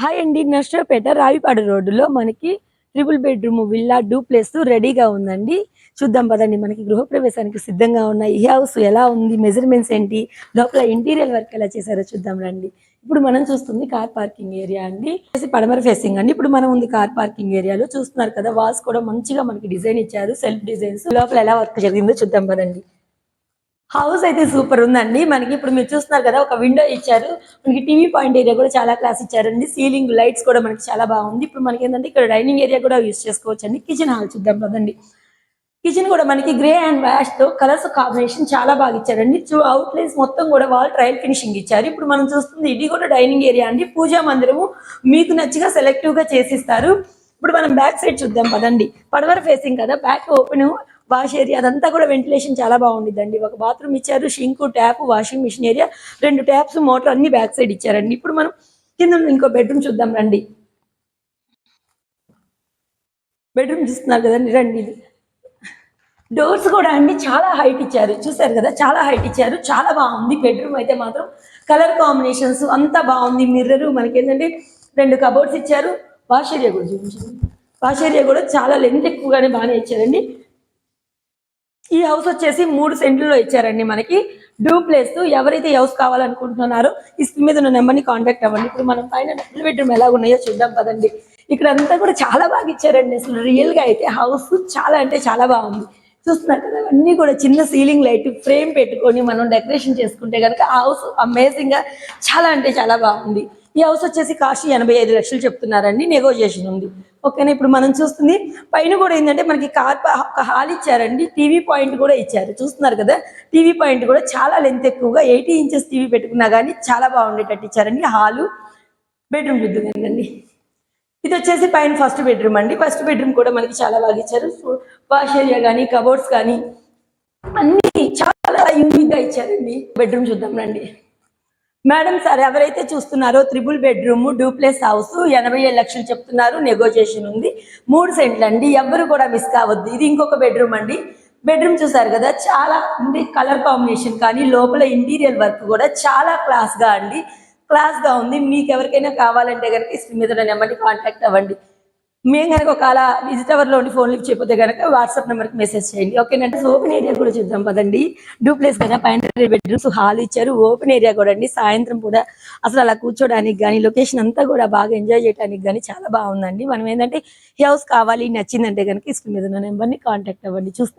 Hi అండి నష్టపేట రావిపాడు రోడ్డులో మనకి ట్రిపుల్ బెడ్రూమ్ విల్లా డూప్లెస్ రెడీగా ఉందండి. చూద్దాం పదండి మనకి గృహప్రవేశానికి సిద్ధంగా ఉన్న ఈ హౌస్ ఎలా ఉంది మెజర్మెంట్స్ ఏంటి లోపల ఇంటీరియర్ వర్క్ ఎలా చేశారో చూద్దాం రండి. ఇప్పుడు మనం చూస్తుంది కార్ పార్కింగ్ ఏరియా అండి. పడమర ఫేసింగ్ అండి. ఇప్పుడు మనం ఉంది కార్ పార్కింగ్ ఏరియాలో చూస్తున్నారు కదా వాల్స్ కూడా మంచిగా మనకి డిజైన్ ఇచ్చారు సెల్ఫ్ డిజైన్స్ లోపల ఎలా వర్క్ జరిగిందో చూద్దాం పదండి. హౌస్ అయితే సూపర్ ఉందండి. మనకి ఇప్పుడు మీరు చూస్తున్నారు కదా ఒక విండో ఇచ్చారు. మనకి టీవీ పాయింట్ ఏరియా కూడా చాలా క్లాస్ ఇచ్చారండి. సీలింగ్ లైట్స్ కూడా మనకి చాలా బాగుంది. ఇప్పుడు మనకి ఏంటంటే ఇక్కడ డైనింగ్ ఏరియా కూడా యూస్ చేసుకోవచ్చు అండి కిచెన్ హాల్ చూద్దాం కదండి కిచెన్ కూడా మనకి గ్రే అండ్ వ్యాష్తో కలర్స్ కాంబినేషన్ చాలా బాగా ఇచ్చారండి. అవుట్లైన్స్ మొత్తం కూడా వాల్ ట్రయల్ ఫినిషింగ్ ఇచ్చారు. ఇప్పుడు మనం చూస్తుంది ఇది కూడా డైనింగ్ ఏరియా అండి. పూజా మందిరము మీకు నచ్చిగా సెలెక్టివ్గా చేసిస్తారు. ఇప్పుడు మనం బ్యాక్ సైడ్ చూద్దాం పదండి. పడవర ఫేసింగ్ కదా బ్యాక్ ఓపెన్ వాష్ ఏరియా అదంతా కూడా వెంటిలేషన్ చాలా బాగుండిద్దండి. ఒక బాత్రూమ్ ఇచ్చారు sink tap washing machine area రెండు ట్యాప్స్ మోటార్ అన్ని బ్యాక్ సైడ్ ఇచ్చారండి. ఇప్పుడు మనం కింద ఇంకో బెడ్రూమ్ చూద్దాం రండి. బెడ్రూమ్ చూస్తున్నారు కదండి రండి ఇది. డోర్స్ కూడా అండి చాలా హైట్ ఇచ్చారు. చూసారు కదా చాలా హైట్ ఇచ్చారు. చాలా బాగుంది. బెడ్రూమ్ అయితే మాత్రం కలర్ కాంబినేషన్స్ అంతా బాగుంది. మిర్రర్ మనకి ఏంటంటే రెండు కబోర్డ్స్ ఇచ్చారు. వాష్ ఏరియా కూడా చూపించండి. వాష్ ఏరియా కూడా చాలా లెంత్ ఎక్కువగానే బాగానే ఇచ్చారండి. ఈ హౌస్ వచ్చేసి మూడు సెంట్లలో ఇచ్చారండి మనకి. డూప్లేస్ ఎవరైతే హౌస్ కావాలనుకుంటున్నారో ఈ స్క్రీన్ మీద ఉన్న నెంబర్ని కాంటాక్ట్ అవ్వండి. ఇప్పుడు మనం పైన డబుల్ బెడ్రూమ్ ఎలా ఉన్నాయో చూద్దాం పదండి. ఇక్కడ అంతా కూడా చాలా బాగా ఇచ్చారండి. అసలు రియల్గా అయితే హౌస్ చాలా అంటే చాలా బాగుంది. చూస్తున్నారు కదా అన్నీ కూడా చిన్న సీలింగ్ లైట్ ఫ్రేమ్ పెట్టుకొని మనం డెకరేషన్ చేసుకుంటే కనుక హౌస్ అమేజింగ్గా చాలా అంటే చాలా బాగుంది. ఈ హౌస్ వచ్చేసి కాస్ట్ ఎనభై ఐదు లక్షలు చెప్తున్నారండి నెగోజియేషన్ ఉంది. ఓకేనా ఇప్పుడు మనం చూస్తుంది పైన కూడా ఏంటంటే మనకి కార్ ఒక హాల్ ఇచ్చారండి టీవీ పాయింట్ కూడా ఇచ్చారు. చూస్తున్నారు కదా టీవీ పాయింట్ కూడా చాలా లెంత్ ఎక్కువగా ఎయిటీ ఇంచెస్ టీవీ పెట్టుకున్నా కానీ చాలా బాగుండేటట్టు ఇచ్చారండి. హాలు బెడ్రూమ్ చూద్దామండి ఇది వచ్చేసి పైన ఫస్ట్ బెడ్రూమ్ అండి. ఫస్ట్ బెడ్రూమ్ కూడా మనకి చాలా బాగా ఇచ్చారు. వాష్ ఏరియా కానీ కబోర్డ్స్ కానీ అన్ని చాలా యూనిక్గా ఇచ్చారండి. బెడ్రూమ్ చూద్దాం రండి. మేడం సార్ ఎవరైతే చూస్తున్నారో త్రిబుల్ బెడ్రూమ్ డూప్లెస్ హౌస్ ఎనభై ఏడు లక్షలు చెప్తున్నారు నెగోషియేషన్ ఉంది. మూడు సెంట్లు అండి ఎవ్వరు కూడా మిస్ కావద్దు. ఇది ఇంకొక బెడ్రూమ్ అండి. బెడ్రూమ్ చూసారు కదా చాలా అంటే కలర్ కాంబినేషన్ కానీ లోపల ఇంటీరియర్ వర్క్ కూడా చాలా క్లాస్గా అండి. క్లాస్గా ఉంది. మీకు ఎవరికైనా కావాలంటే కనుక స్క్రీన్ మీద నెంబర్ని కాంటాక్ట్ అవ్వండి. మేము కనుక ఒక అలా విజిట్లో ఉండి ఫోన్ లిఫ్ట్ చేయకపోతే కనుక వాట్సాప్ నెంబర్కి మెసేజ్ చేయండి. ఓకేనంటే ఓపెన్ ఏరియా కూడా చూద్దాం పదండి. డూప్లేస్ కదా పైన బెడ్రూమ్స్ హాల్ ఇచ్చారు. ఓపెన్ ఏరియా కూడా అండి. సాయంత్రం కూడా అసలు అలా కూర్చోడానికి కానీ లొకేషన్ అంతా కూడా బాగా ఎంజాయ్ చేయడానికి కానీ చాలా బాగుందండి. మనం ఏంటంటే హౌస్ కావాలి నచ్చిందంటే కనుక ఇసుకు మీద ఉన్న నెంబర్ని కాంటాక్ట్ అవ్వండి. చూస్తున్నారు